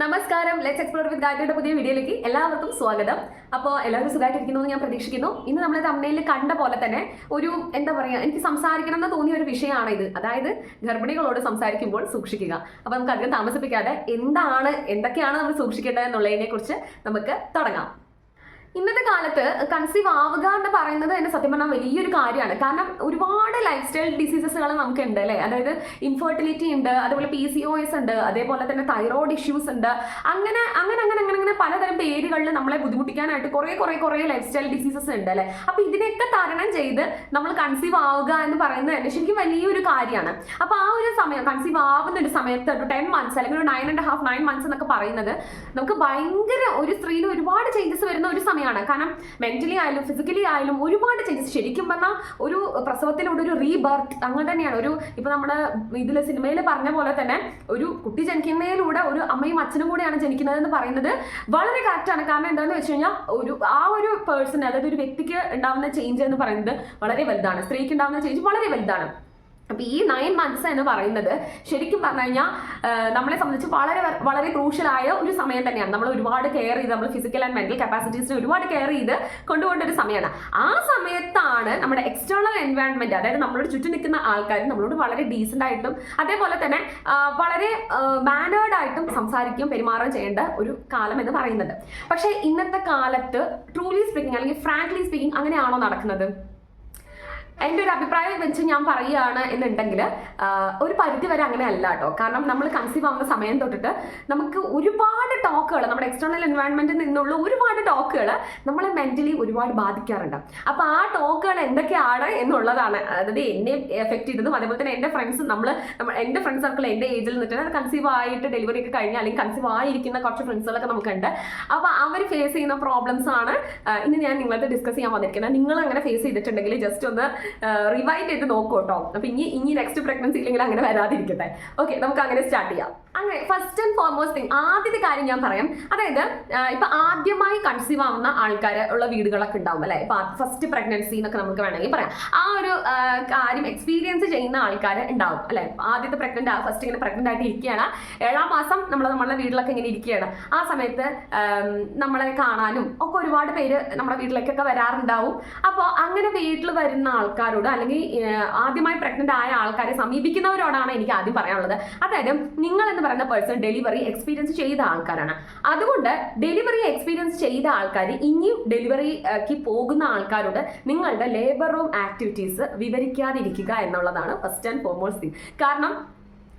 നമസ്കാരം. Let's explore വിത്ത് ഗായത്രിയുടെ പുതിയ വീഡിയോയിലേക്ക് എല്ലാവർക്കും സ്വാഗതം. അപ്പോൾ എല്ലാവരും സുഖമായിട്ടിരിക്കുന്നു എന്ന് ഞാൻ പ്രതീക്ഷിക്കുന്നു. ഇന്ന് നമ്മൾ തമിഴിൽ കണ്ട പോലെ തന്നെ ഒരു എന്താ പറയുക എനിക്ക് സംസാരിക്കണം എന്ന് തോന്നിയ ഒരു വിഷയമാണ് ഇത്. അതായത് ഗർഭിണികളോട് സംസാരിക്കുമ്പോൾ സൂക്ഷിക്കുക. അപ്പോൾ നമുക്ക് അധികം താമസിപ്പിക്കാതെ എന്താണ് എന്തൊക്കെയാണ് നമ്മൾ സൂക്ഷിക്കേണ്ടത് എന്നുള്ളതിനെ കുറിച്ച് നമുക്ക് തുടങ്ങാം. ഇന്നത്തെ കാലത്ത് കൺസീവ് ആവുക എന്ന് പറയുന്നത് തന്നെ സത്യം പറഞ്ഞാൽ വലിയൊരു കാര്യമാണ്. കാരണം ഒരുപാട് ലൈഫ് സ്റ്റൈൽ ഡിസീസസുകൾ നമുക്ക് ഉണ്ട് അല്ലേ? അതായത് ഇൻഫെർട്ടിലിറ്റി ഉണ്ട് അതുപോലെ പി സി ഒ എസ് ഉണ്ട് അതേപോലെ തന്നെ തൈറോയ്ഡ് ഇഷ്യൂസ് ഉണ്ട്. അങ്ങനെ അങ്ങനെ അങ്ങനെ അങ്ങനെ അങ്ങനെ പലതരം പേരുകളിൽ നമ്മളെ ബുദ്ധിമുട്ടിക്കാനായിട്ട് കുറേ കുറേ കുറേ ലൈഫ് സ്റ്റൈൽ ഡിസീസസ് ഉണ്ട് അല്ലേ? അപ്പോൾ ഇതിനെയൊക്കെ തരണം ചെയ്ത് നമ്മൾ കൺസീവ് ആവുക എന്ന് പറയുന്നത് തന്നെ ശരിക്കും വലിയൊരു കാര്യമാണ്. അപ്പോൾ ആ ഒരു സമയം കൺസീവ് ആവുന്ന ഒരു സമയത്ത് ഒരു ടെൻ മന്ത്സ് അല്ലെങ്കിൽ ഒരു nine and half nine months എന്നൊക്കെ പറയുന്നത് നമുക്ക് ഭയങ്കര ഒരു സ്ത്രീയിൽ ഒരുപാട് ചേഞ്ചസ് വരുന്ന ഒരു സമയമാണ് കാരണം മെന്റലി ആയാലും ഫിസിക്കലി ആയാലും ഒരുപാട് ചേഞ്ചസ് ശരിക്കും പറഞ്ഞാൽ ഒരു പ്രസവത്തിലൂടെ ഒരു റീബർത്ത് അങ്ങനെ തന്നെയാണ്. ഒരു ഇപ്പൊ നമ്മുടെ ഇതിൽ സിനിമയിൽ പറഞ്ഞ പോലെ തന്നെ ഒരു കുട്ടി ജനിക്കുന്നതിലൂടെ ഒരു അമ്മയും അച്ഛനും കൂടെയാണ് ജനിക്കുന്നത് എന്ന് പറയുന്നത് വളരെ കറക്റ്റാണ് കാരണം എന്താണെന്ന് വെച്ച് കഴിഞ്ഞാൽ ഒരു ആ ഒരു പേഴ്സൺ അതായത് ഒരു വ്യക്തിക്ക് ഉണ്ടാവുന്ന ചേഞ്ച് എന്ന് പറയുന്നത് വളരെ വലുതാണ്. സ്ത്രീക്ക് ഉണ്ടാവുന്ന ചേഞ്ച് വളരെ വലുതാണ്. അപ്പോൾ ഈ നയൻ മന്ത്സ് എന്ന് പറയുന്നത് ശരിക്കും പറഞ്ഞു കഴിഞ്ഞാൽ നമ്മളെ സംബന്ധിച്ച് വളരെ വളരെ ക്രൂഷ്യലായ ഒരു സമയം തന്നെയാണ്. നമ്മൾ ഒരുപാട് കെയർ ചെയ്ത് നമ്മൾ ഫിസിക്കൽ ആൻഡ് മെന്റൽ കപ്പാസിറ്റീസിനെ ഒരുപാട് കെയർ ചെയ്ത് കൊണ്ടുപോകേണ്ട ഒരു സമയമാണ്. ആ സമയത്താണ് നമ്മുടെ എക്സ്റ്റേണൽ എൻവയോൺമെന്റ് അതായത് നമ്മളോട് ചുറ്റും നിൽക്കുന്ന ആൾക്കാർ നമ്മളോട് വളരെ ഡീസന്റ് ആയിട്ടും അതേപോലെ തന്നെ വളരെ മാനേർഡ് ആയിട്ടും സംസാരിക്കുകയും പെരുമാറുകയും ചെയ്യേണ്ട ഒരു കാലം എന്ന് പറയുന്നത്. പക്ഷേ ഇന്നത്തെ കാലത്ത് ട്രൂലി സ്പീക്കിംഗ് അല്ലെങ്കിൽ ഫ്രാങ്ക്ലി സ്പീക്കിംഗ് അങ്ങനെയാണോ നടക്കുന്നത്? എന്റെ ഒരു അഭിപ്രായം വെച്ച് ഞാൻ പറയുകയാണ് എന്നുണ്ടെങ്കിൽ ഒരു പരിധി വരെ അങ്ങനെ അല്ല കേട്ടോ. കാരണം നമ്മൾ കൺസീവ് ആവുന്ന സമയം തൊട്ടിട്ട് നമുക്ക് ഒരുപാട് ടോക്കുകൾ നമ്മുടെ എക്സ്റ്റേണൽ എൻവയോൺമെന്റിൽ നിന്നുള്ള ഒരുപാട് ടോക്കുകൾ നമ്മളെ മെന്റലി ഒരുപാട് ബാധിക്കാറുണ്ട്. അപ്പോൾ ആ ടോക്കുകൾ എന്തൊക്കെയാണ് എന്നുള്ളതാണ്. അതായത് എന്നെ എഫക്ട് ചെയ്തതും അതേപോലെ തന്നെ എന്റെ ഫ്രണ്ട്സ് നമ്മൾ എന്റെ ഫ്രണ്ട്സ് സർക്കിൾ എന്റെ ഏജിൽ നിന്നിട്ട് കൺസീവ് ആയിട്ട് ഡെലിവറി ഒക്കെ കഴിഞ്ഞ് അല്ലെങ്കിൽ കൺസീവ് ആയിരിക്കുന്ന കുറച്ച് ഫ്രണ്ട്സുകളൊക്കെ നമുക്കുണ്ട്. അപ്പോൾ അവർ ഫേസ് ചെയ്യുന്ന പ്രോബ്ലംസ് ആണ് ഇന്ന് ഞാൻ നിങ്ങളത് ഡിസ്കസ് ചെയ്യാൻ വന്നിരിക്കുന്നത്. നിങ്ങൾ അങ്ങനെ ഫേസ് ചെയ്തിട്ടുണ്ടെങ്കിൽ ജസ്റ്റ് ഒന്ന് റിവൈൻഡ് ചെയ്ത് നോക്കൂ കേട്ടോ അപ്പൊ ഇനി ഇനി നെക്സ്റ്റ് പ്രഗ്നൻസി ഇല്ലെങ്കിൽ അങ്ങനെ വരാതിരിക്കട്ടെ. ഓക്കെ നമുക്ക് അങ്ങനെ സ്റ്റാർട്ട് ചെയ്യാം. അങ്ങനെ ഫസ്റ്റ് ആൻഡ് ഫോർമോസ്റ്റ് തിങ് ആദ്യത്തെ കാര്യം ഞാൻ പറയാം. അതായത് ഇപ്പൊ ആദ്യമായി കൺസീവ് ആവുന്ന ആൾക്കാർ ഉള്ള വീടുകളൊക്കെ ഉണ്ടാവും അല്ലെ? ഇപ്പൊ ഫസ്റ്റ് പ്രഗ്നൻസി എന്നൊക്കെ നമുക്ക് വേണമെങ്കിൽ പറയാം. ആ ഒരു കാര്യം എക്സ്പീരിയൻസ് ചെയ്യുന്ന ആൾക്കാർ ഉണ്ടാവും അല്ലെ? ആദ്യത്തെ പ്രഗ്നന്റ് ഫസ്റ്റ് ഇങ്ങനെ പ്രഗ്നന്റ് ആയിട്ട് ഇരിക്കുകയാണ്. ഏഴാം മാസം നമ്മൾ നമ്മളെ വീട്ടിലൊക്കെ ഇങ്ങനെ ഇരിക്കുകയാണ്. ആ സമയത്ത് നമ്മളെ കാണാനും ഒക്കെ ഒരുപാട് പേര് നമ്മുടെ വീട്ടിലേക്കൊക്കെ വരാറുണ്ടാവും. അപ്പോൾ അങ്ങനെ വീട്ടിൽ വരുന്ന ആൾക്കാരോട് അല്ലെങ്കിൽ ആദ്യമായി പ്രഗ്നന്റ് ആയ ആൾക്കാരെ സമീപിക്കുന്നവരോടാണ് എനിക്ക് ആദ്യം പറയാനുള്ളത്. അതായത് നിങ്ങൾ എന്ന് പറയുന്ന പേഴ്സൺ ഡെലിവറി എക്സ്പീരിയൻസ് ചെയ്ത ആൾക്കാരാണ്. അതുകൊണ്ട് ഡെലിവറി എക്സ്പീരിയൻസ് ചെയ്ത ആൾക്കാർ ഇനിയും ഡെലിവറിക്ക് പോകുന്ന ആൾക്കാരോട് നിങ്ങളുടെ ലേബർ റൂം ആക്ടിവിറ്റീസ് വിവരിക്കാതിരിക്കുക എന്നുള്ളതാണ് ഫസ്റ്റ് ആൻഡ് ഫോർമോസ്റ്റ് തിങ് കാരണം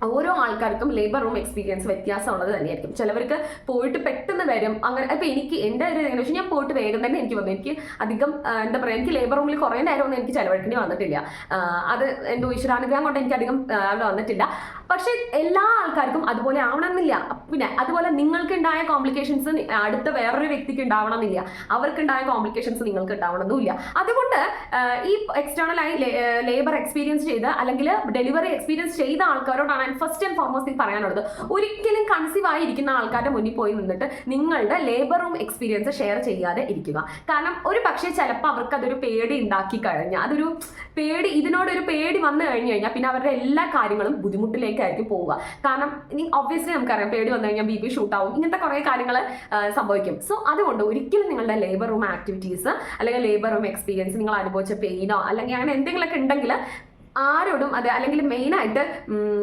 ഓരോ ആൾക്കാർക്കും ലേബർ റൂം എക്സ്പീരിയൻസ് വ്യത്യാസമുള്ളത് തന്നെയായിരിക്കും. ചിലവർക്ക് പോയിട്ട് പെട്ടെന്ന് വരും. അങ്ങനെ ഇപ്പൊ എനിക്ക് എന്റെ ഒരു ഇതെങ്ങനെ വെച്ചാൽ ഞാൻ പോയിട്ട് വേഗം തന്നെ എനിക്ക് വന്നു. എനിക്ക് അധികം എന്താ പറയുക എനിക്ക് ലേബർ റൂമിൽ കുറേ നേരമൊന്നും എനിക്ക് ചിലവഴിക്കേണ്ടി വന്നിട്ടില്ല. അത് എന്തോ ഈശ്വരാനുഗ്രഹം കൊണ്ട് എനിക്ക് അധികം വന്നിട്ടില്ല. പക്ഷെ എല്ലാ ആൾക്കാർക്കും അതുപോലെ ആവണമെന്നില്ല. പിന്നെ അതുപോലെ നിങ്ങൾക്ക് ഉണ്ടായ കോംപ്ലിക്കേഷൻസ് അടുത്ത വേറൊരു വ്യക്തിക്ക് ഉണ്ടാവണമെന്നില്ല. അവർക്കുണ്ടായ കോംപ്ലിക്കേഷൻസ് നിങ്ങൾക്ക് ഉണ്ടാവണമെന്നില്ല അതുകൊണ്ട് ഈ എക്സ്റ്റേണൽ ആയി ലേബർ എക്സ്പീരിയൻസ് ചെയ്ത് അല്ലെങ്കിൽ ഡെലിവറി എക്സ്പീരിയൻസ് ചെയ്ത ആൾക്കാരോടാണ് ഫസ്റ്റ് ആൻഡ് ഫോർമോസ്റ്റ് പറയാനുള്ളത്. ഒരിക്കലും കൺസീവ് ആയിരിക്കുന്ന ആൾക്കാരുടെ മുന്നിൽ പോയി നിന്നിട്ട് നിങ്ങളുടെ ലേബർ റൂം എക്സ്പീരിയൻസ് ഷെയർ ചെയ്യാതെ ഇരിക്കുക. കാരണം ഒരു പക്ഷേ ചിലപ്പോൾ അവർക്ക് അതൊരു പേടി ഉണ്ടാക്കി കഴിഞ്ഞാൽ അതൊരു പേടി ഇതിനോടൊരു പേടി വന്നു കഴിഞ്ഞു കഴിഞ്ഞാൽ പിന്നെ അവരുടെ എല്ലാ കാര്യങ്ങളും ബുദ്ധിമുട്ടിലേക്കായിരിക്കും പോവുക. കാരണം ഇനി ഒബ്വിയസ്ലി നമുക്കറിയാം പേടി വന്നു കഴിഞ്ഞാൽ ബി പി ഷൂട്ടാവും ഇങ്ങനത്തെ കുറേ കാര്യങ്ങൾ സംഭവിക്കും. സോ അതുകൊണ്ട് ഒരിക്കലും നിങ്ങളുടെ ലേബർ റൂം ആക്ടിവിറ്റീസ് അല്ലെങ്കിൽ ലേബർ റൂം എക്സ്പീരിയൻസ് നിങ്ങൾ അനുഭവിച്ച പെയിനോ അല്ലെങ്കിൽ അങ്ങനെ എന്തെങ്കിലുമൊക്കെ ഉണ്ടെങ്കിൽ ആരോടും അത് അല്ലെങ്കിൽ മെയിനായിട്ട്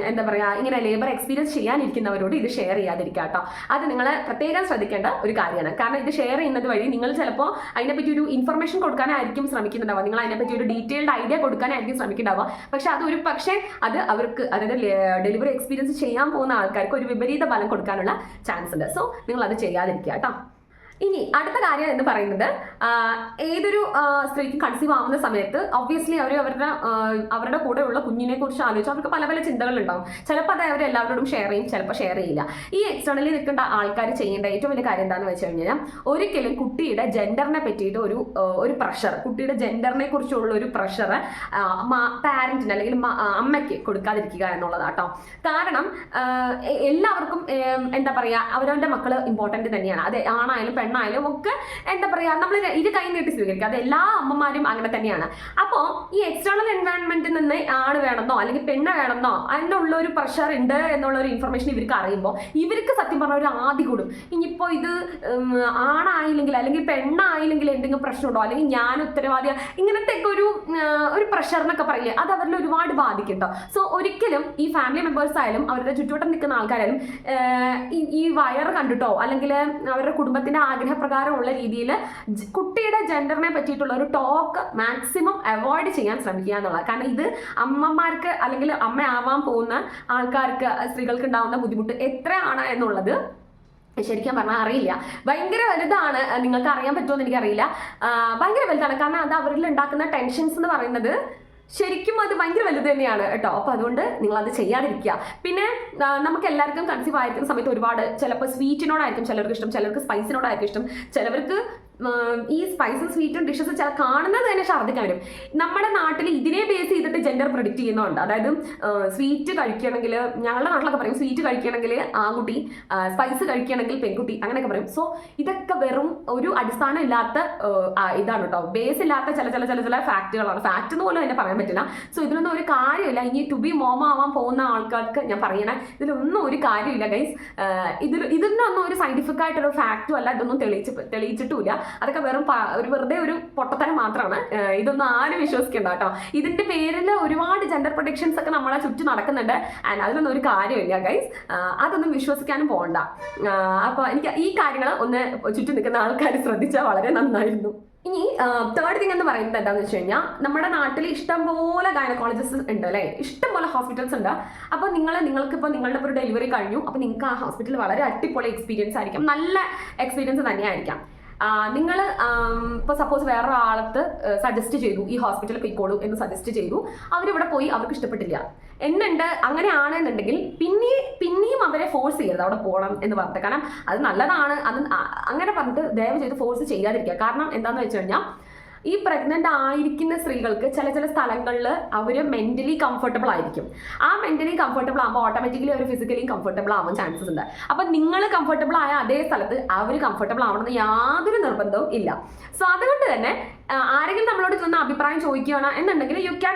എന്താ പറയുക ഇങ്ങനെ ലേബർ എക്സ്പീരിയൻസ് ചെയ്യാനിരിക്കുന്നവരോട് ഇത് ഷെയർ ചെയ്യാതിരിക്കുക കേട്ടോ. അത് നിങ്ങൾ പ്രത്യേകം ശ്രദ്ധിക്കേണ്ട ഒരു കാര്യമാണ്. കാരണം ഇത് ഷെയർ ചെയ്യുന്നത് വഴി നിങ്ങൾ ചിലപ്പോൾ അതിനെപ്പറ്റി ഒരു ഇൻഫർമേഷൻ കൊടുക്കാനായിരിക്കും ശ്രമിക്കുന്നുണ്ടാവുക. നിങ്ങൾ അതിനെപ്പറ്റി ഒരു ഡീറ്റെയിൽഡ് ഐഡിയ കൊടുക്കാനായിരിക്കും ശ്രമിക്കുന്നുണ്ടാവുക. പക്ഷെ അത് ഒരു പക്ഷേ അത് അവർക്ക് അതായത് ഡെലിവറി എക്സ്പീരിയൻസ് ചെയ്യാൻ പോകുന്ന ആൾക്കാർക്ക് ഒരു വിപരീത ഫലം കൊടുക്കാനുള്ള ചാൻസ് ഉണ്ട്. സോ നിങ്ങൾ അത് ചെയ്യാതിരിക്കുക കേട്ടോ. ഇനി അടുത്ത കാര്യം എന്ന് പറയുന്നത് ഏതൊരു സ്ത്രീക്കും കൺസീവ് ആവുന്ന സമയത്ത് ഒബ്വിയസ്ലി അവർ അവരുടെ അവരുടെ കൂടെയുള്ള കുഞ്ഞിനെ കുറിച്ച് ആലോചിച്ച് അവർക്ക് പല പല ചിന്തകൾ ഉണ്ടാവും ചിലപ്പോൾ അത് അവർ എല്ലാവരോടും ഷെയർ ചെയ്യും ചിലപ്പോൾ ഷെയർ ചെയ്യില്ല. ഈ എക്സ്റ്റേണലി നിൽക്കേണ്ട ആൾക്കാർ ചെയ്യേണ്ട ഏറ്റവും വലിയ കാര്യം എന്താണെന്ന് വെച്ച് കഴിഞ്ഞാൽ ഒരിക്കലും കുട്ടിയുടെ ജെൻഡറിനെ പറ്റിയിട്ട് ഒരു ഒരു പ്രഷർ കുട്ടിയുടെ ജെൻഡറിനെ കുറിച്ചുള്ള ഒരു പ്രഷർ പാരന്റിന് അല്ലെങ്കിൽ അമ്മയ്ക്ക് കൊടുക്കാതിരിക്കുക എന്നുള്ളതാട്ടോ. കാരണം എല്ലാവർക്കും എന്താ പറയുക അവരവന്റെ മക്കൾ ഇമ്പോർട്ടന്റ് തന്നെയാണ്. അത് ആണായാലും പെണ്ണായാലും ഒക്കെ എന്താ പറയാ നമ്മൾ ഇത് കൈ നീട്ടി സ്വീകരിക്കുക അത് എല്ലാ അമ്മമാരും അങ്ങനെ തന്നെയാണ്. അപ്പോൾ ഈ എക്സ്റ്റേണൽ എൻവയോൺമെന്റിൽ നിന്ന് ആണ് വേണമെന്നോ അല്ലെങ്കിൽ പെണ്ണ് വേണമെന്നോ അതിനുള്ള ഒരു പ്രഷർ ഉണ്ട് എന്നുള്ള ഒരു ഇൻഫർമേഷൻ ഇവർക്ക് അറിയുമ്പോൾ ഇവർക്ക് സത്യം പറഞ്ഞ ഒരു ആദ്യ കൂടും. ഇനിയിപ്പോൾ ഇത് ആണായില്ലെങ്കിൽ അല്ലെങ്കിൽ പെണ്ണായില്ലെങ്കിൽ എന്തെങ്കിലും പ്രശ്നമുണ്ടോ? അല്ലെങ്കിൽ ഞാൻ ഉത്തരവാദിയ? ഇങ്ങനത്തെ ഒക്കെ ഒരു ഒരു പ്രഷർ എന്നൊക്കെ പറയില്ലേ? അത് അവരിൽ ഒരുപാട് ബാധിക്കുന്നുണ്ടോ സോ ഒരിക്കലും ഈ ഫാമിലി മെമ്പേഴ്സ് ആയാലും അവരുടെ ചുറ്റുവട്ടം നിൽക്കുന്ന ആൾക്കാരായാലും ഈ വയർ കണ്ടിട്ടോ അല്ലെങ്കിൽ അവരുടെ കുടുംബത്തിന്റെ ആഗ്രഹപ്രകാരമുള്ള രീതിയിൽ കുട്ടിയുടെ ജെൻഡറിനെ പറ്റിയിട്ടുള്ള ഒരു ടോക്ക് മാക്സിമം അവോയ്ഡ് ചെയ്യാൻ ശ്രമിക്കുക എന്നുള്ളത് കാരണം ഇത് അമ്മമാർക്ക് അല്ലെങ്കിൽ അമ്മയാവാൻ പോകുന്ന ആൾക്കാർക്ക് സ്ത്രീകൾക്ക് ഉണ്ടാവുന്ന ബുദ്ധിമുട്ട് എത്രയാണ് എന്നുള്ളത് ശരിക്കും പറഞ്ഞാൽ അറിയില്ല. ഭയങ്കര വലുതാണ് നിങ്ങൾക്ക് അറിയാൻ പറ്റുമോ എന്ന് എനിക്കറിയില്ല. ഭയങ്കര വലുതാണ്. കാരണം അത് അവരിൽ ഉണ്ടാക്കുന്ന ടെൻഷൻസ് എന്ന് പറയുന്നത് ശരിക്കും അത് ഭയങ്കര വലുത് തന്നെയാണ് കേട്ടോ. അപ്പോൾ അതുകൊണ്ട് നിങ്ങൾ അത് ചെയ്യാതിരിക്കുക. പിന്നെ നമുക്ക് എല്ലാവർക്കും കൺസീവ് ആയിരിക്കുന്ന സമയത്ത് ഒരുപാട് ചിലപ്പോൾ സ്വീറ്റിനോടായിരിക്കും ചിലർക്ക് ഇഷ്ടം ചിലർക്ക് സ്പൈസിനോടായിരിക്കും ഇഷ്ടം. ചിലവർക്ക് ഈ സ്പൈസും സ്വീറ്റും ഡിഷസ് ചില കാണുന്നത് തന്നെ ഛർദ്ദിക്കാൻ വരും. നമ്മുടെ നാട്ടിൽ ഇതിനെ ബേസ് ചെയ്തിട്ട് ജെൻഡർ പ്രൊഡിക്റ്റ് ചെയ്യുന്നുണ്ട് അതായത് സ്വീറ്റ് കഴിക്കണമെങ്കിൽ ഞങ്ങളുടെ നാട്ടിലൊക്കെ പറയും സ്വീറ്റ് കഴിക്കണമെങ്കിൽ ആൺകുട്ടി സ്പൈസ് കഴിക്കണമെങ്കിൽ പെൺകുട്ടി അങ്ങനെയൊക്കെ പറയും. സോ ഇതൊക്കെ വെറും ഒരു അടിസ്ഥാനം ഇല്ലാത്ത ഇതാണ് കേട്ടോ ബേസ് ഇല്ലാത്ത ചില ചില ചില ചില ഫാക്റ്റുകളാണ് ഫാക്റ്റ് എന്ന് പോലും എന്നെ പറയാൻ പറ്റില്ല. സോ ഇതിനൊന്നും ഒരു കാര്യമില്ല. ഇനി ടു ബി മോമ ആവാൻ പോകുന്ന ആൾക്കാർക്ക് ഞാൻ പറയണേ ഇതിലൊന്നും ഒരു കാര്യമില്ല ഗൈസ് ഇതിൽ ഇതിനൊന്നും ഒരു സയന്റിഫിക് ആയിട്ടൊരു ഫാക്റ്റും അല്ല ഇതൊന്നും തെളിയിച്ച് തെളിയിച്ചിട്ടുമില്ല അതൊക്കെ വെറും ഒരു വെറുതെ ഒരു പൊട്ടത്തരം മാത്രമാണ്. ഇതൊന്നും ആരും വിശ്വസിക്കണ്ട കേട്ടോ. ഇതിന്റെ പേരിൽ ഒരുപാട് ജെൻഡർ പ്രൊഡിക്ഷൻസ് ഒക്കെ നമ്മളെ ചുറ്റും നടക്കുന്നുണ്ട്. ആൻഡ് അതിലൊന്നും ഒരു കാര്യമില്ല ഗൈസ് അതൊന്നും വിശ്വസിക്കാനും പോകണ്ട അപ്പോൾ എനിക്ക് ഈ കാര്യങ്ങൾ ഒന്ന് ചുറ്റും നിൽക്കുന്ന ആൾക്കാർ ശ്രദ്ധിച്ചാൽ വളരെ നന്നായിരുന്നു. ഇനി തേർഡ് തിങ് എന്ന് പറയുന്നത് എന്താണെന്ന് വെച്ച് കഴിഞ്ഞാൽ നമ്മുടെ നാട്ടിൽ ഇഷ്ടംപോലെ ഗൈനക്കോളജിസ്റ്റ് ഉണ്ട് അല്ലേ? ഇഷ്ടംപോലെ ഹോസ്പിറ്റൽസ് ഉണ്ട്. അപ്പോൾ നിങ്ങൾ നിങ്ങൾക്ക് ഇപ്പോൾ നിങ്ങളുടെ ഒരു ഡെലിവറി കഴിഞ്ഞു. അപ്പോൾ നിങ്ങൾക്ക് ആ ഹോസ്പിറ്റലിൽ വളരെ അടിപൊളി എക്സ്പീരിയൻസ് ആയിരിക്കും. നല്ല എക്സ്പീരിയൻസ് തന്നെയായിരിക്കാം. നിങ്ങൾ ഇപ്പോൾ സപ്പോസ് വേറൊരാളത്ത് സജസ്റ്റ് ചെയ്തു ഈ ഹോസ്പിറ്റലിൽ പോയിക്കോളൂ എന്ന് സജസ്റ്റ് ചെയ്തു അവരിവിടെ പോയി അവർക്ക് ഇഷ്ടപ്പെട്ടില്ല. എന്നുണ്ട് അങ്ങനെയാണെന്നുണ്ടെങ്കിൽ പിന്നെ പിന്നെയും അവരെ ഫോഴ്സ് ചെയ്യരുത് അവിടെ പോകണം എന്ന് പറഞ്ഞിട്ട്. കാരണം അത് നല്ലതാണ് അത് അങ്ങനെ പറഞ്ഞിട്ട് ദയവ് ചെയ്ത് ഫോഴ്സ് ചെയ്യാതിരിക്കുക. കാരണം എന്താണെന്ന് വെച്ച് കഴിഞ്ഞാൽ ഈ പ്രഗ്നന്റ് ആയിരിക്കുന്ന സ്ത്രീകൾക്ക് ചില ചില സ്ഥലങ്ങളിൽ അവർ മെന്റലി കംഫർട്ടബിൾ ആയിരിക്കും. ആ മെന്റലി കംഫർട്ടബിൾ ആകുമ്പോൾ ഓട്ടോമാറ്റിക്കലി അവർ ഫിസിക്കലി കംഫർട്ടബിൾ ആവാൻ ചാൻസസ് ഉണ്ട്. അപ്പം നിങ്ങൾ കംഫർട്ടബിൾ ആയ അതേ സ്ഥലത്ത് അവർ കംഫർട്ടബിൾ ആവണമെന്ന് യാതൊരു നിർബന്ധവും ഇല്ല. സോ അതുകൊണ്ട് തന്നെ ആരെങ്കിലും നമ്മളോട് വന്ന അഭിപ്രായം ചോദിക്കുകയാണ് എന്നുണ്ടെങ്കിൽ you can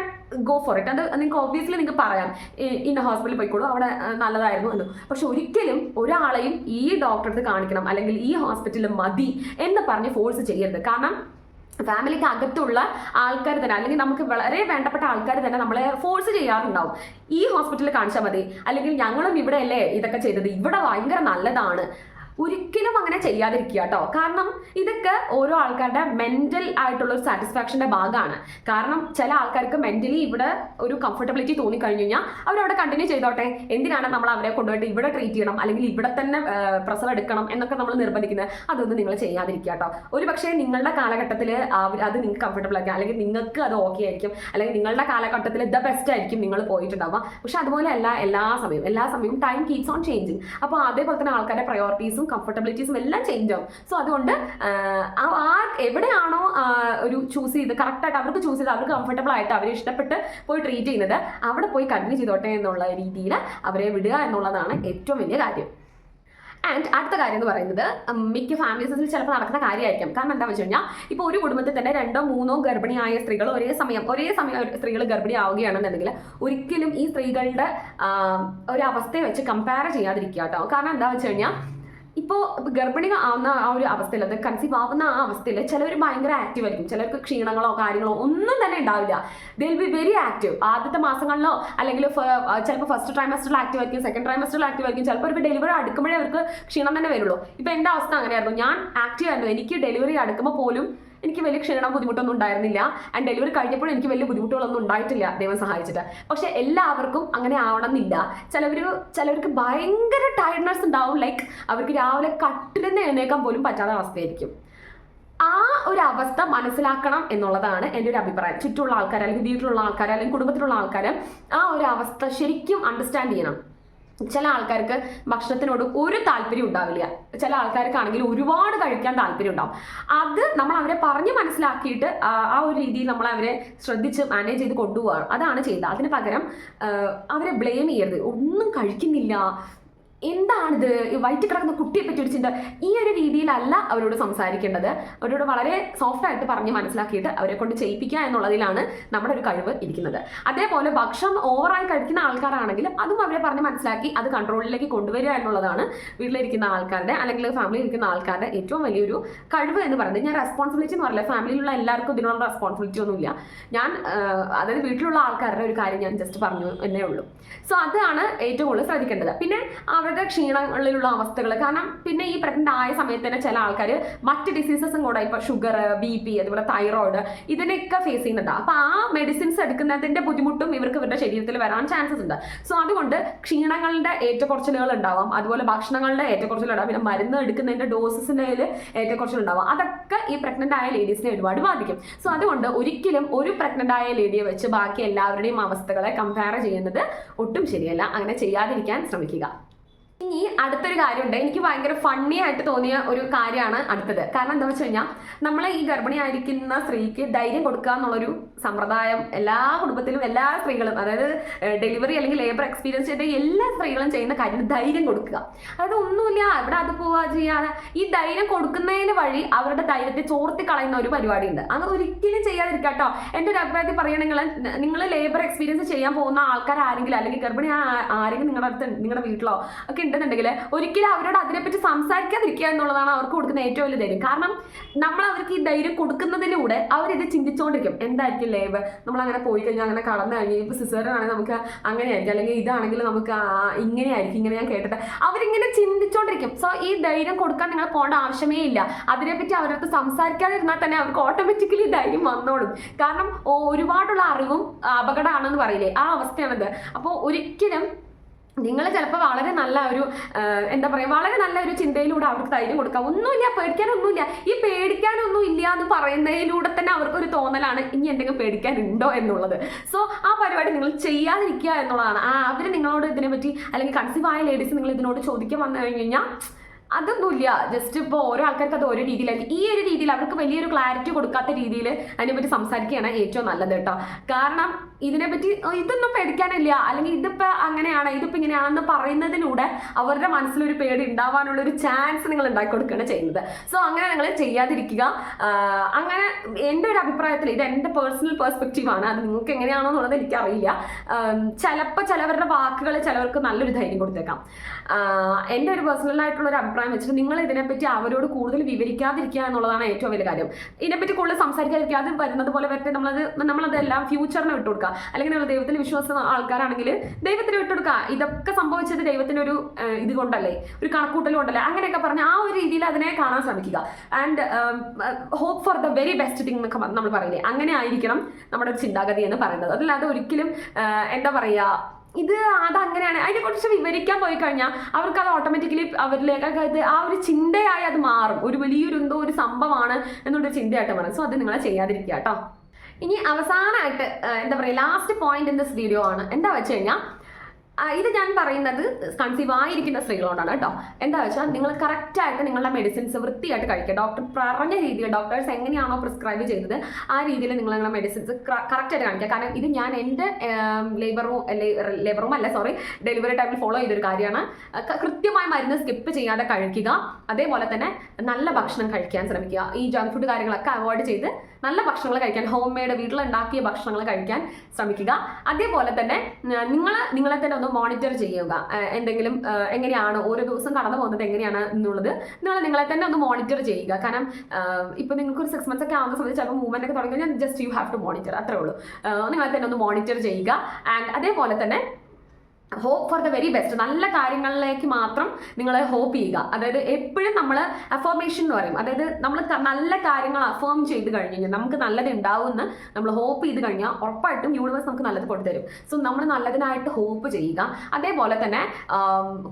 go for it അത് നിങ്ങൾക്ക് ഓബിയസ്ലി നിങ്ങൾക്ക് പറയാം. ഇന്ന ഹോസ്പിറ്റലിൽ പോയിക്കോളൂ അവിടെ നല്ലതായിരുന്നു എന്ന്. പക്ഷെ ഒരിക്കലും ഒരാളെയും ഈ ഡോക്ടറെ കാണിക്കണം അല്ലെങ്കിൽ ഈ ഹോസ്പിറ്റലിൽ മതി എന്ന് പറഞ്ഞ് ഫോഴ്സ് ചെയ്യരുത്. കാരണം ഫാമിലിക്ക് അകത്തുള്ള ആൾക്കാർ തന്നെ അല്ലെങ്കിൽ നമുക്ക് വളരെ വേണ്ടപ്പെട്ട ആൾക്കാർ തന്നെ നമ്മളെ ഫോഴ്സ് ചെയ്യാറുണ്ടാവും. ഈ ഹോസ്പിറ്റലിൽ കാണിച്ചാൽ മതി. അല്ലെങ്കിൽ ഞങ്ങളും ഇവിടെ അല്ലേ ഇതൊക്കെ ചെയ്തത്. ഇവിടെ ഭയങ്കര നല്ലതാണ്. ഒരിക്കലും അങ്ങനെ ചെയ്യാതിരിക്കുക കേട്ടോ. കാരണം ഇതൊക്കെ ഓരോ ആൾക്കാരുടെ മെന്റൽ ആയിട്ടുള്ള ഒരു സാറ്റിസ്ഫാക്ഷന്റെ ഭാഗമാണ്. കാരണം ചില ആൾക്കാർക്ക് മെന്റലി ഇവിടെ ഒരു കംഫർട്ടബിലിറ്റി തോന്നി കഴിഞ്ഞു കഴിഞ്ഞാൽ അവരവിടെ കണ്ടിന്യൂ ചെയ്തോട്ടെ. എന്തിനാണ് നമ്മൾ അവരെ കൊണ്ടുപോയിട്ട് ഇവിടെ ട്രീറ്റ് ചെയ്യണം? അല്ലെങ്കിൽ ഇവിടെ തന്നെ പ്രസവം എടുക്കണം എന്നൊക്കെ നമ്മൾ നിർബന്ധിക്കുന്നത്. അതൊന്നും നിങ്ങൾ ചെയ്യാതിരിക്കുക കേട്ടോ. ഒരു പക്ഷേ നിങ്ങളുടെ കാലഘട്ടത്തിൽ അത് നിങ്ങൾക്ക് കംഫർട്ടബിൾ ആയിരിക്കും. അല്ലെങ്കിൽ നിങ്ങൾക്ക് അത് ഓക്കെ ആയിരിക്കും. അല്ലെങ്കിൽ നിങ്ങളുടെ കാലഘട്ടത്തിൽ ദ ബെസ്റ്റ് ആയിരിക്കും നിങ്ങൾ പോയിട്ടുണ്ടാവുക. പക്ഷെ അതുപോലെ അല്ല എല്ലാ സമയവും എല്ലാ സമയവും ടൈം കീപ്സ് ഓൺ ചേഞ്ചിങ് അപ്പോൾ അതേപോലെ തന്നെ ആൾക്കാരുടെ പ്രയോറിറ്റീസും കംഫർട്ടബിലിറ്റീസും എല്ലാം ചേഞ്ച് ആവും. സോ അതുകൊണ്ട് ആ എവിടെയാണോ ഒരു ചൂസ് ചെയ്ത് കറക്റ്റായിട്ട് അവർക്ക് ചൂസ് ചെയ്ത് അവർക്ക് കംഫർട്ടബിൾ ആയിട്ട് അവരെ ഇഷ്ടപ്പെട്ട് പോയി ട്രീറ്റ് ചെയ്യുന്നത് അവിടെ പോയി കണ്ടിന്യൂ ചെയ്തോട്ടെ എന്നുള്ള രീതിയിൽ അവരെ വിടുക എന്നുള്ളതാണ് ഏറ്റവും വലിയ കാര്യം. ആൻഡ് അടുത്ത കാര്യം എന്ന് പറയുന്നത് മിക്ക ഫാമിലീസിൽ ചിലപ്പോൾ നടക്കുന്ന കാര്യമായിരിക്കും. കാരണം എന്താ വെച്ച് കഴിഞ്ഞാൽ ഇപ്പോൾ ഒരു കുടുംബത്തിൽ തന്നെ രണ്ടോ മൂന്നോ ഗർഭിണിയായ സ്ത്രീകൾ ഒരേ സമയം ഒരേ സമയം സ്ത്രീകൾ ഗർഭിണിയാവുകയാണെന്നുണ്ടെങ്കിൽ ഒരിക്കലും ഈ സ്ത്രീകളുടെ ഒരു വെച്ച് കമ്പയർ ചെയ്യാതിരിക്കുക കേട്ടോ. കാരണം എന്താ വെച്ച് കഴിഞ്ഞാൽ ഇപ്പോൾ ഗർഭിണി ആവുന്ന ആ ഒരു അവസ്ഥയിൽ അത് കൺസീവ് ആവുന്ന ആ അവസ്ഥയിൽ ചിലവർ ഭയങ്കര ആക്റ്റീവ് ആയിരിക്കും. ചിലർക്ക് ക്ഷീണങ്ങളോ കാര്യങ്ങളോ ഒന്നും തന്നെ ഉണ്ടാവില്ല. ദിൽ ബി വെരി ആക്റ്റീവ് ആദ്യത്തെ മാസങ്ങളിലോ അല്ലെങ്കിൽ ചിലപ്പോൾ ഫസ്റ്റ് ട്രൈമസ്റ്ററിൽ ആക്റ്റീവ് ആയിരിക്കും സെക്കൻഡ് ട്രൈമസ്റ്ററിൽ ആക്റ്റീവ് ആയിരിക്കും. ചിലപ്പോൾ അവർക്ക് ഡെലിവറി അടുക്കുമ്പോഴേ അവർക്ക് ക്ഷീണം തന്നെ വരുള്ളൂ. ഇപ്പോൾ എന്റെ അവസ്ഥ അങ്ങനെയായിരുന്നു. ഞാൻ ആക്റ്റീവ് ആയിരുന്നു. എനിക്ക് ഡെലിവറി അടുക്കുമ്പോൾ പോലും എനിക്ക് വലിയ ക്ഷീണം ബുദ്ധിമുട്ടൊന്നും ഉണ്ടായിരുന്നില്ല. ആൻഡ് ഡെലിവറി കഴിഞ്ഞപ്പോഴും എനിക്ക് വലിയ ബുദ്ധിമുട്ടുകളൊന്നും ഉണ്ടായിട്ടില്ല ദൈവം സഹായിച്ചിട്ട്. പക്ഷെ എല്ലാവർക്കും അങ്ങനെ ആവണമെന്നില്ല. ചിലവർ ചിലവർക്ക് ഭയങ്കര ടയർഡ്നെസ് ഉണ്ടാവും. ലൈക്ക് അവർക്ക് രാവിലെ കട്ടിലെന്ന് എഴുന്നേക്കാൻ പോലും പറ്റാത്ത അവസ്ഥയായിരിക്കും. ആ ഒരു അവസ്ഥ മനസ്സിലാക്കണം എന്നുള്ളതാണ് എന്റെ ഒരു അഭിപ്രായം. ചുറ്റുമുള്ള ആൾക്കാർ അല്ലെങ്കിൽ വീട്ടിലുള്ള ആൾക്കാർ അല്ലെങ്കിൽ കുടുംബത്തിലുള്ള ആൾക്കാർ ആ ഒരു അവസ്ഥ ശരിക്കും അണ്ടർസ്റ്റാൻഡ് ചെയ്യണം. ചില ആൾക്കാർക്ക് ഭക്ഷണത്തിനോട് ഒരു താല്പര്യം ഉണ്ടാവില്ല. ചില ആൾക്കാർക്കാണെങ്കിൽ ഒരുപാട് കഴിക്കാൻ താല്പര്യം ഉണ്ടാവും. അത് നമ്മൾ അവരെ പറഞ്ഞ് മനസ്സിലാക്കിയിട്ട് ആ ഒരു രീതിയിൽ നമ്മൾ അവരെ ശ്രദ്ധിച്ച് മാനേജ് ചെയ്ത് കൊണ്ടുപോകണം അതാണ് ചെയ്യുന്നത് അതിന് പകരം അവരെ ബ്ലെയിം ചെയ്യരുത്. ഒന്നും കഴിക്കുന്നില്ല. എന്താണിത്? വയറ്റിൽ കിടക്കുന്ന കുട്ടിയെ പറ്റി ഒരു ചിന്ത. ഈ ഒരു രീതിയിലല്ല അവരോട് സംസാരിക്കേണ്ടത്. അവരോട് വളരെ സോഫ്റ്റ് ആയിട്ട് പറഞ്ഞ് മനസ്സിലാക്കിയിട്ട് അവരെ കൊണ്ട് ചെയ്യിപ്പിക്കുക എന്നുള്ളതിലാണ് നമ്മുടെ ഒരു കഴിവ് ഇരിക്കുന്നത്. അതേപോലെ ഭക്ഷണം ഓവറായി കഴിക്കുന്ന ആൾക്കാരാണെങ്കിൽ അതും അവരെ പറഞ്ഞ് മനസ്സിലാക്കി അത് കൺട്രോളിലേക്ക് കൊണ്ടുവരിക എന്നുള്ളതാണ് വീട്ടിലിരിക്കുന്ന ആൾക്കാരുടെ അല്ലെങ്കിൽ ഫാമിലിയിൽ ഇരിക്കുന്ന ആൾക്കാരുടെ ഏറ്റവും വലിയൊരു കഴിവ് എന്ന് പറയുന്നത്. ഞാൻ റെസ്പോൺസിബിലിറ്റി എന്ന് പറയില്ല. ഫാമിലിയിലുള്ള എല്ലാവർക്കും ഇതിനുള്ള റെസ്പോൺസിബിലിറ്റി ഒന്നുമില്ല. ഞാൻ അതായത് വീട്ടിലുള്ള ആൾക്കാരുടെ ഒരു കാര്യം ഞാൻ ജസ്റ്റ് പറഞ്ഞു എന്നേ ഉള്ളൂ. സോ അതാണ് ഏറ്റവും കൂടുതൽ ശ്രദ്ധിക്കേണ്ടത്. പിന്നെ അവരുടെ ക്ഷീണങ്ങളിലുള്ള അവസ്ഥകൾ കാരണം പിന്നെ ഈ പ്രഗ്നന്റ് ആയ സമയത്ത് തന്നെ ചില ആൾക്കാർ മറ്റ് ഡിസീസസും കൂടെ ഇപ്പൊ ഷുഗർ ബി പി അതുപോലെ തൈറോയിഡ് ഇതിനൊക്കെ ഫേസ് ചെയ്യുന്നുണ്ട്. അപ്പൊ ആ മെഡിസിൻസ് എടുക്കുന്നതിന്റെ ബുദ്ധിമുട്ടും ഇവർക്ക് ഇവരുടെ ശരീരത്തിൽ വരാൻ ചാൻസസ് ഉണ്ട്. സോ അതുകൊണ്ട് ക്ഷീണങ്ങളുടെ ഏറ്റക്കുറച്ചിലുകൾ ഉണ്ടാവാം. അതുപോലെ ഭക്ഷണങ്ങളുടെ ഏറ്റക്കുറച്ചിലുണ്ടാവും പിന്നെ മരുന്ന് എടുക്കുന്നതിന്റെ ഡോസസിന്റെ ഏറ്റക്കുറച്ചിൽ ഉണ്ടാവാം. അതൊക്കെ ഈ പ്രഗ്നന്റ് ആയ ലേഡീസിനെ ഒരുപാട് ബാധിക്കും. സോ അതുകൊണ്ട് ഒരിക്കലും ഒരു പ്രഗ്നന്റ് ആയ ലേഡിയെ വെച്ച് ബാക്കി എല്ലാവരുടെയും അവസ്ഥകളെ കമ്പയർ ചെയ്യുന്നത് ഒട്ടും ശരിയല്ല. അങ്ങനെ ചെയ്യാതിരിക്കാൻ ശ്രമിക്കുക. ഇനി അടുത്തൊരു കാര്യമുണ്ട്. എനിക്ക് ഭയങ്കര ഫണ്ണി ആയിട്ട് തോന്നിയ ഒരു കാര്യമാണ് അടുത്തത്. കാരണം എന്താ വെച്ച് കഴിഞ്ഞാൽ നമ്മൾ ഈ ഗർഭിണിയായിരിക്കുന്ന സ്ത്രീക്ക് ധൈര്യം കൊടുക്കുക എന്നുള്ളൊരു സമ്പ്രദായം എല്ലാ കുടുംബത്തിലും എല്ലാ സ്ത്രീകളും അതായത് ഡെലിവറി അല്ലെങ്കിൽ ലേബർ എക്സ്പീരിയൻസ് ചെയ്ത എല്ലാ സ്ത്രീകളും ചെയ്യുന്ന കാര്യം ധൈര്യം കൊടുക്കുക. അതായത് ഒന്നുമില്ല ഇവിടെ അത് പോവാ ചെയ്യാതെ. ഈ ധൈര്യം കൊടുക്കുന്നതിന് വഴി അവരുടെ ധൈര്യത്തെ ചോർത്തി കളയുന്ന ഒരു പരിപാടി ഉണ്ട് അത് ഒരിക്കലും ചെയ്യാതിരിക്കുക കേട്ടോ. എന്റെ ഒരു അഭിപ്രായത്തിൽ പറയുകയാണെങ്കിൽ നിങ്ങൾ ലേബർ എക്സ്പീരിയൻസ് ചെയ്യാൻ പോകുന്ന ആൾക്കാർ ആരെങ്കിലും അല്ലെങ്കിൽ ഗർഭിണി ആരെങ്കിലും നിങ്ങളുടെ അടുത്ത് നിങ്ങളുടെ വീട്ടിലോ ഒക്കെ ഉണ്ടെന്നുണ്ടെങ്കിൽ ഒരിക്കലും അവരോട് അതിനെപ്പറ്റി സംസാരിക്കാതിരിക്കുക എന്നുള്ളതാണ് അവർക്ക് കൊടുക്കുന്ന ഏറ്റവും വലിയ ധൈര്യം. കാരണം നമ്മൾ അവർക്ക് ഈ ധൈര്യം കൊടുക്കുന്നതിലൂടെ അവരിത് ചിന്തിച്ചുകൊണ്ടിരിക്കും എന്തായിരിക്കും ലേബ് നമ്മൾ അങ്ങനെ പോയി കഴിഞ്ഞാൽ അങ്ങനെ കടന്നു കഴിഞ്ഞാൽ ഇപ്പൊ സിസേറിനാണെങ്കിൽ നമുക്ക് അങ്ങനെയായിരിക്കും. അല്ലെങ്കിൽ ഇതാണെങ്കിൽ നമുക്ക് ഇങ്ങനെയായിരിക്കും. ഇങ്ങനെ ഞാൻ കേട്ടിട്ട് അവരിങ്ങനെ ചിന്തിച്ചുകൊണ്ടിരിക്കും സോ ഈ ധൈര്യം കൊടുക്കാൻ നിങ്ങൾ പോകേണ്ട ആവശ്യമേ ഇല്ല. അതിനെപ്പറ്റി അവരടുത്ത് സംസാരിക്കാതിരുന്നാൽ തന്നെ അവർക്ക് ഓട്ടോമാറ്റിക്കലി ധൈര്യം വന്നോളും. കാരണം ഒരുപാടുള്ള അറിവും അപകടമാണെന്ന് പറയില്ലേ? ആ അവസ്ഥയാണിത്. അപ്പോൾ ഒരിക്കലും നിങ്ങൾ ചിലപ്പോൾ വളരെ നല്ല ഒരു എന്താ പറയുക വളരെ നല്ല ഒരു ചിന്തയിലൂടെ അവർക്ക് ധൈര്യം കൊടുക്കാം. ഒന്നുമില്ല പേടിക്കാനൊന്നുമില്ല. ഈ പേടിക്കാനൊന്നും ഇല്ല എന്ന് പറയുന്നതിലൂടെ തന്നെ അവർക്ക് ഒരു തോന്നലാണ് ഇനി എന്തെങ്കിലും പേടിക്കാനുണ്ടോ എന്നുള്ളത്. സോ ആ പരിപാടി നിങ്ങൾ ചെയ്യാതിരിക്കുക എന്നുള്ളതാണ്. ആ അവർ നിങ്ങളോട് ഇതിനെപ്പറ്റി അല്ലെങ്കിൽ കൺസീവ് ആയ ലേഡീസ് നിങ്ങൾ ഇതിനോട് ചോദിക്കാൻ വന്നു കഴിഞ്ഞു കഴിഞ്ഞാൽ അതൊന്നുമില്ല. ജസ്റ്റ് ഇപ്പോൾ ഓരോ ആൾക്കാർക്ക് അത് ഓരോ രീതിയിലായിരിക്കും. ഈ ഒരു രീതിയിൽ അവർക്ക് വലിയൊരു ക്ലാരിറ്റി കൊടുക്കാത്ത രീതിയിൽ അതിനെപ്പറ്റി സംസാരിക്കുകയാണ് ഏറ്റവും നല്ലത് കേട്ടോ. കാരണം ഇതിനെപ്പറ്റി ഇതൊന്നും പേടിക്കാനില്ല. അല്ലെങ്കിൽ ഇതിപ്പോൾ അങ്ങനെയാണ് ഇതിപ്പോൾ ഇങ്ങനെയാണെന്ന് പറയുന്നതിലൂടെ അവരുടെ മനസ്സിലൊരു പേടി ഉണ്ടാവാനുള്ള ഒരു ചാൻസ് നിങ്ങൾ ഉണ്ടാക്കി കൊടുക്കുകയാണ് ചെയ്യുന്നത്. സോ അങ്ങനെ നിങ്ങൾ ചെയ്യാതിരിക്കുക. അങ്ങനെ എന്റെ ഒരു അഭിപ്രായത്തിൽ ഇത് എന്റെ പേഴ്സണൽ പെർസ്പെക്റ്റീവ് ആണ്. അത് നിങ്ങൾക്ക് എങ്ങനെയാണോ എന്നുള്ളത് എനിക്കറിയില്ല. ചിലപ്പോൾ ചിലവരുടെ വാക്കുകൾ ചിലവർക്ക് നല്ലൊരു ധൈര്യം കൊടുത്തേക്കാം. എന്റെ ഒരു പേഴ്സണൽ ആയിട്ടുള്ള ഒരു അഭിപ്രായം വെച്ചിട്ട് നിങ്ങൾ ഇതിനെപ്പറ്റി അവരോട് കൂടുതൽ വിവരിക്കാതിരിക്കുക എന്നുള്ളതാണ് ഏറ്റവും വലിയ കാര്യം. ഇതിനെപ്പറ്റി കൂടുതൽ സംസാരിക്കാതിരിക്കാതെ വരുന്നത് പോലെ വരട്ടെ നമ്മളത് നമ്മളതെല്ലാം ഫ്യൂച്ചറിന് വിട്ടുകൊടുക്കുക. അല്ലെങ്കിൽ നിങ്ങൾ ദൈവത്തിൽ വിശ്വാസം ആൾക്കാരാണെങ്കിൽ ദൈവത്തിന് വിട്ടുകൊടുക്കുക. ഇതൊക്കെ സംഭവിച്ചത് ദൈവത്തിന് ഒരു ആഹ് ഇത് കൊണ്ടല്ലേ? ഒരു കണക്കൂട്ടൽ കൊണ്ടല്ലേ? അങ്ങനെയൊക്കെ പറഞ്ഞ് ആ ഒരു രീതിയിൽ അതിനെ കാണാൻ ശ്രമിക്കുക. And hope for the very best thing എന്നൊക്കെ നമ്മൾ പറയില്ലേ അങ്ങനെ ആയിരിക്കണം നമ്മുടെ ചിന്താഗതി എന്ന് പറയുന്നത്. അതല്ലാതെ ഒരിക്കലും എന്താ പറയുക ഇത് അതങ്ങനെയാണ്. അതിനെ കുറിച്ച് വിവരിക്കാൻ പോയി കഴിഞ്ഞാൽ അവർക്ക് അത് ഓട്ടോമാറ്റിക്കലി അവരിലേക്കൊക്കെ ഇത് ആ ഒരു ചിന്തയായി അത് മാറും. ഒരു വലിയൊരു എന്തോ ഒരു സംഭവമാണ് എന്നുള്ളൊരു ചിന്തയായിട്ട് മാറും. സോ അത് നിങ്ങളെ ചെയ്യാതിരിക്കുക കേട്ടോ ഇനി അവസാനമായിട്ട് എന്താ പറയുക last point in this video ആണ്. എന്താ വെച്ച് കഴിഞ്ഞാൽ ഇത് ഞാൻ പറയുന്നത് കൺസീവ് ആയിരിക്കുന്ന സ്ത്രീകളോടാണ് കേട്ടോ. എന്താ വെച്ചാൽ നിങ്ങൾ കറക്റ്റായിട്ട് നിങ്ങളുടെ മെഡിസിൻസ് വൃത്തിയായിട്ട് കഴിക്കുക. ഡോക്ടർ പറഞ്ഞ രീതിയിൽ ഡോക്ടേഴ്സ് എങ്ങനെയാണോ പ്രിസ്ക്രൈബ് ചെയ്തത് ആ രീതിയിൽ നിങ്ങൾ നിങ്ങളുടെ മെഡിസിൻസ് കറക്റ്റായിട്ട് കാണിക്കുക. കാരണം ഇത് ഞാൻ എന്റെ ലേബറും ലേബറും അല്ല സോറി ഡെലിവറി ടൈമിൽ ഫോളോ ചെയ്തൊരു കാര്യമാണ്. കൃത്യമായി മരുന്ന് സ്കിപ്പ് ചെയ്യാതെ കഴിക്കുക. അതേപോലെ തന്നെ നല്ല ഭക്ഷണം കഴിക്കാൻ ശ്രമിക്കുക. ഈ ജങ്ക് ഫുഡ് കാര്യങ്ങളൊക്കെ അവോയ്ഡ് ചെയ്ത് നല്ല ഭക്ഷണങ്ങൾ കഴിക്കാൻ ഹോം മെയ്ഡ് വീട്ടിലുണ്ടാക്കിയ ഭക്ഷണങ്ങൾ കഴിക്കാൻ ശ്രമിക്കുക. അതേപോലെ തന്നെ നിങ്ങൾ നിങ്ങളെ തന്നെ ഒന്ന് മോണിറ്റർ ചെയ്യുക. എന്തെങ്കിലും എങ്ങനെയാണ് ഓരോ ദിവസം കടന്നു പോകുന്നത് എങ്ങനെയാണ് എന്നുള്ളത് നിങ്ങൾ നിങ്ങളെ തന്നെ ഒന്ന് മോണിറ്റർ ചെയ്യുക. കാരണം ഇപ്പൊ നിങ്ങൾക്ക് ഒരു സിക്സ് മന്ത്സ് ഒക്കെ ആവുന്ന സമയത്ത് ചിലപ്പോൾ മൂവ്മെന്റ് ഒക്കെ തുടങ്ങി കഴിഞ്ഞാൽ just you have to monitor അത്രേ ഉള്ളൂ. നിങ്ങളെ തന്നെ ഒന്ന് മോണിറ്റർ ചെയ്യുക. ആൻഡ് അതേപോലെ തന്നെ hope for the very best നല്ല കാര്യങ്ങളിലേക്ക് മാത്രം നിങ്ങൾ ഹോപ്പ് ചെയ്യുക. അതായത് എപ്പോഴും നമ്മൾ അഫർമേഷൻ എന്ന് പറയും. അതായത് നമ്മൾ നല്ല കാര്യങ്ങൾ അഫോം ചെയ്ത് കഴിഞ്ഞ് കഴിഞ്ഞാൽ നമുക്ക് നല്ലത് ഉണ്ടാവുമെന്ന് നമ്മൾ ഹോപ്പ് ചെയ്ത് കഴിഞ്ഞാൽ ഉറപ്പായിട്ടും യൂണിവേഴ്സ് നമുക്ക് നല്ലത് കൊടുത്തരും സോ നമ്മൾ നല്ലതിനായിട്ട് ഹോപ്പ് ചെയ്യുക. അതേപോലെ തന്നെ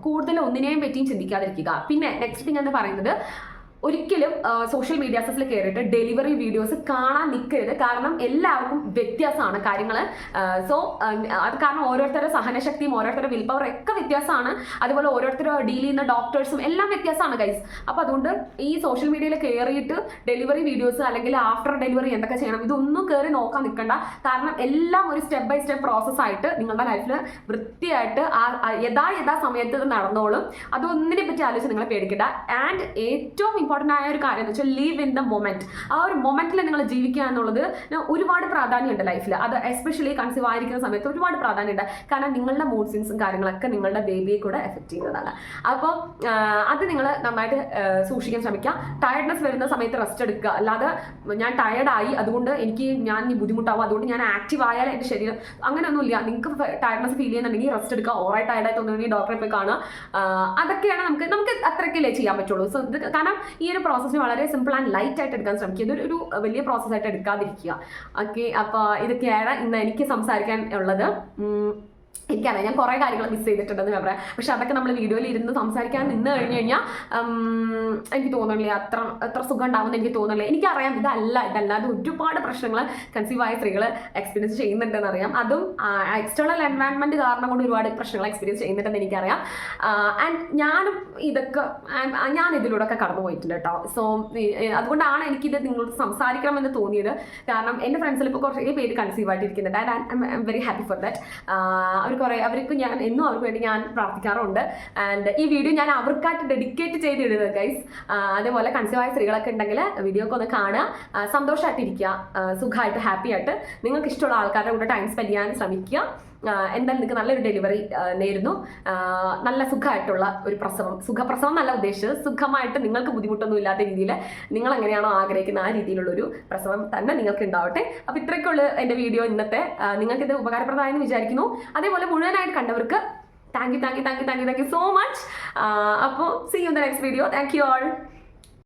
കൂടുതൽ ഒന്നിനെയും പറ്റിയും ചിന്തിക്കാതിരിക്കുക. പിന്നെ നെക്സ്റ്റ് എന്ന് പറയുന്നത് ഒരിക്കലും സോഷ്യൽ മീഡിയാസിൽ കയറിയിട്ട് ഡെലിവറി വീഡിയോസ് കാണാൻ നിൽക്കരുത് കാരണം എല്ലാവർക്കും വ്യത്യാസമാണ് കാര്യങ്ങൾ സോ അത് കാരണം ഓരോരുത്തരുടെ സഹനശക്തിയും ഓരോരുത്തരുടെ വിൽ പവർ ഒക്കെ വ്യത്യാസമാണ്. അതുപോലെ ഓരോരുത്തരും ഡീൽ ചെയ്യുന്ന ഡോക്ടേഴ്സും എല്ലാം വ്യത്യാസമാണ് ഗൈസ് അപ്പോൾ അതുകൊണ്ട് ഈ സോഷ്യൽ മീഡിയയിൽ കയറിയിട്ട് ഡെലിവറി വീഡിയോസ് അല്ലെങ്കിൽ ആഫ്റ്റർ ഡെലിവറി എന്തൊക്കെ ചെയ്യണം ഇതൊന്നും കയറി നോക്കാൻ നിൽക്കണ്ട കാരണം എല്ലാം ഒരു സ്റ്റെപ്പ് ബൈ സ്റ്റെപ്പ് പ്രോസസ് ആയിട്ട് നിങ്ങളുടെ ലൈഫിൽ വൃത്തിയായിട്ട് ആ യഥാ യഥാ സമയത്ത് നടന്നോളും. അതൊന്നിനെ പറ്റി ആലോചിച്ച് നിങ്ങൾ പേടിക്കണ്ട. ആൻഡ് ഏറ്റവും ഇമ്പോർട്ടന്റ് ആയ ഒരു കാര്യം എന്ന് വെച്ചാൽ ലീവ് ഇൻ ദ മൊമെന്റ് ആ ഒരു മൊമെന്റിൽ നിങ്ങൾ ജീവിക്കുക എന്നുള്ളത് ഒരുപാട് പ്രാധാന്യമുണ്ട് ലൈഫിൽ അത് എസ്പെഷ്യലി കൺസീവ് ആയിരിക്കുന്ന സമയത്ത് ഒരുപാട് പ്രാധാന്യമുണ്ട്. കാരണം നിങ്ങളുടെ മൂഡ് സ്വിങ്സും കാര്യങ്ങളൊക്കെ നിങ്ങളുടെ ബേബിയെ കൂടെ എഫക്റ്റ് ചെയ്യുന്നതാണ്. അപ്പോൾ അത് നിങ്ങൾ നന്നായിട്ട് സൂക്ഷിക്കാൻ ശ്രമിക്കുക. ടയർഡ്നെസ് വരുന്ന സമയത്ത് റെസ്റ്റ് എടുക്കുക. അല്ലാതെ ഞാൻ ടയർഡായി അതുകൊണ്ട് എനിക്ക് ഞാൻ ഇനി ബുദ്ധിമുട്ടാവും അതുകൊണ്ട് ഞാൻ ആക്റ്റീവ് ആയാൽ എന്റെ ശരീരം അങ്ങനെയൊന്നുമില്ല. നിങ്ങൾക്ക് ടയർഡ്നെസ് ഫീൽ ചെയ്യുന്നുണ്ടെങ്കിൽ റെസ്റ്റ് എടുക്കുക. ഓറായി ടയർഡായി തോന്നുന്നുണ്ടെങ്കിൽ ഡോക്ടറെ പോയി കാണുക. അതൊക്കെയാണ് നമുക്ക് നമുക്ക് അത്രയ്ക്കല്ലേ ചെയ്യാൻ പറ്റുള്ളൂ. സോ ഇത് കാരണം ഈ ഒരു പ്രോസസ്സിന് വളരെ സിമ്പിൾ ആൻഡ് ലൈറ്റ് ആയിട്ട് എടുക്കാൻ ശ്രമിക്കുക. ഇതൊരു ഒരു വലിയ പ്രോസസ്സായിട്ട് എടുക്കാതിരിക്കുക. ഓക്കെ അപ്പോൾ ഇതൊക്കെയാണ് ഇന്ന് എനിക്ക് സംസാരിക്കാൻ ഉള്ളത്. എനിക്കറിയാം ഞാൻ കുറേ കാര്യങ്ങൾ മിസ് ചെയ്തിട്ടുണ്ടെന്ന് ഞാൻ പറയാം. പക്ഷെ അതൊക്കെ നമ്മൾ വീഡിയോയിൽ ഇരുന്ന് സംസാരിക്കാൻ നിന്ന് കഴിഞ്ഞ് കഴിഞ്ഞാൽ എനിക്ക് തോന്നുന്നില്ല അത്ര അത്ര സുഖം ഉണ്ടാവുമെന്ന് എനിക്ക് തോന്നുന്നില്ല. എനിക്കറിയാം ഇതല്ല ഇതല്ലാതെ ഒരുപാട് പ്രശ്നങ്ങൾ കൺസീവ് ആയ സ്ത്രീകൾ എക്സ്പീരിയൻസ് ചെയ്യുന്നുണ്ടെന്ന് അറിയാം. അതും എക്സ്റ്റേണൽ എൻവയൺമെന്റ് കാരണം കൊണ്ട് ഒരുപാട് പ്രശ്നങ്ങൾ എക്സ്പീരിയൻസ് ചെയ്യുന്നുണ്ടെന്ന് എനിക്കറിയാം. ആൻഡ് ഞാനും ഇതൊക്കെ ഞാൻ ഇതിലൂടെ ഒക്കെ കടന്നു പോയിട്ടുണ്ട് കേട്ടോ. സോ അതുകൊണ്ടാണ് എനിക്കിത് നിങ്ങളോട് സംസാരിക്കണമെന്ന് തോന്നിയത്. കാരണം എന്റെ ഫ്രണ്ട്സിൽ ഇപ്പോൾ കുറേ പേര് conceive ആയിട്ടിരിക്കുന്നുണ്ട്. And I'm very happy for that അവർ കുറേ അവർക്ക് ഞാൻ എന്നും അവർക്ക് വേണ്ടി ഞാൻ പ്രാർത്ഥിക്കാറുണ്ട്. ആൻഡ് ഈ വീഡിയോ ഞാൻ അവർക്കായിട്ട് ഡെഡിക്കേറ്റ് ചെയ്തിടുന്നത് ഗൈസ് അതേപോലെ കൺസീവായ സ്ത്രീകളൊക്കെ ഉണ്ടെങ്കിൽ വീഡിയോ ഒക്കെ ഒന്ന് കാണുക. സന്തോഷമായിട്ടിരിക്കുക സുഖമായിട്ട് ഹാപ്പി ആയിട്ട്. നിങ്ങൾക്ക് ഇഷ്ടമുള്ള ആൾക്കാരുടെ കൂടെ ടൈം സ്പെൻഡ് ചെയ്യാൻ ശ്രമിക്കുക. എന്തായാലും നിങ്ങൾക്ക് നല്ലൊരു ഡെലിവറി നേരുന്നു. നല്ല സുഖമായിട്ടുള്ള ഒരു പ്രസവം. സുഖപ്രസവം എന്നല്ല ഉദ്ദേശിച്ചത്. സുഖമായിട്ട് നിങ്ങൾക്ക് ബുദ്ധിമുട്ടൊന്നും ഇല്ലാത്ത രീതിയിൽ നിങ്ങൾ എങ്ങനെയാണോ ആഗ്രഹിക്കുന്ന ആ രീതിയിലുള്ള ഒരു പ്രസവം തന്നെ നിങ്ങൾക്ക് ഉണ്ടാവട്ടെ അപ്പോൾ ഇത്രയ്ക്കുള്ള എന്റെ വീഡിയോ ഇന്നത്തെ നിങ്ങൾക്ക് ഇത് ഉപകാരപ്രദമായെന്ന് വിചാരിക്കുന്നു. അതേപോലെ മുഴുവനായിട്ട് കണ്ടവർക്ക് thank you thank you thank you thank you thank you so much അപ്പോൾ see you the next video thank you all